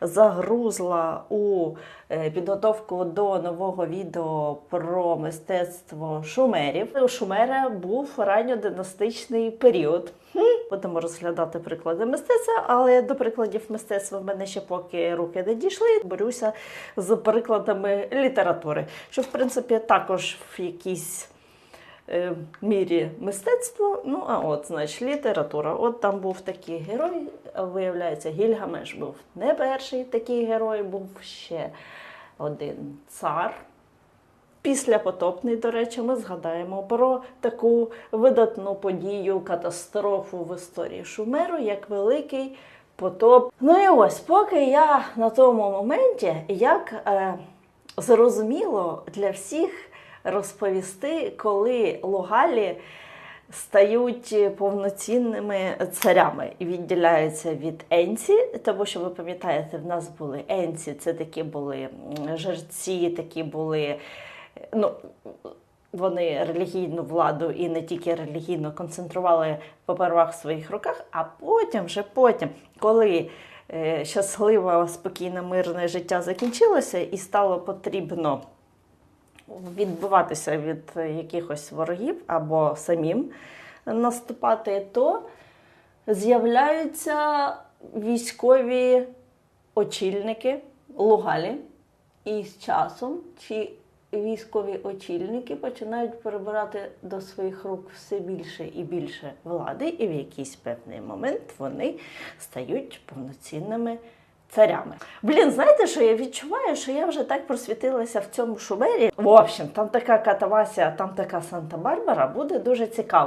загрузла у е, підготовку до нового відео про мистецтво шумерів. У Шумера був ранньодинастичний період. Будемо розглядати приклади мистецтва, але до прикладів мистецтва в мене ще поки руки не дійшли. Борюся з прикладами літератури, що в принципі також в якійсь мірі мистецтво. Ну, а от, значить, література. От там був такий герой, виявляється, Гільгамеш був не перший такий герой, був ще один цар. Післяпотопний, до речі, ми згадаємо про таку видатну подію, катастрофу в історії Шумеру, як Великий потоп. Ну і ось, поки я на тому моменті, як е, зрозуміло для всіх розповісти, коли Лугалі стають повноцінними царями і відділяються від Енці, тому що ви пам'ятаєте, в нас були Енці, це такі були жерці, такі були. Ну, вони релігійну владу і не тільки релігійно концентрували попервах в своїх руках, а потім, вже потім, коли е, щасливе, спокійне, мирне життя закінчилося і стало потрібно відбиватися від якихось ворогів або самим наступати, то з'являються військові очільники Лугалі. І з часом ці військові очільники починають перебирати до своїх рук все більше і більше влади, і в якийсь певний момент вони стають повноцінними царями. Блін, знаєте, що я відчуваю, що я вже так просвітилася в цьому шумері. В общем, там така катавасія, там така Санта-Барбара буде дуже цікаво.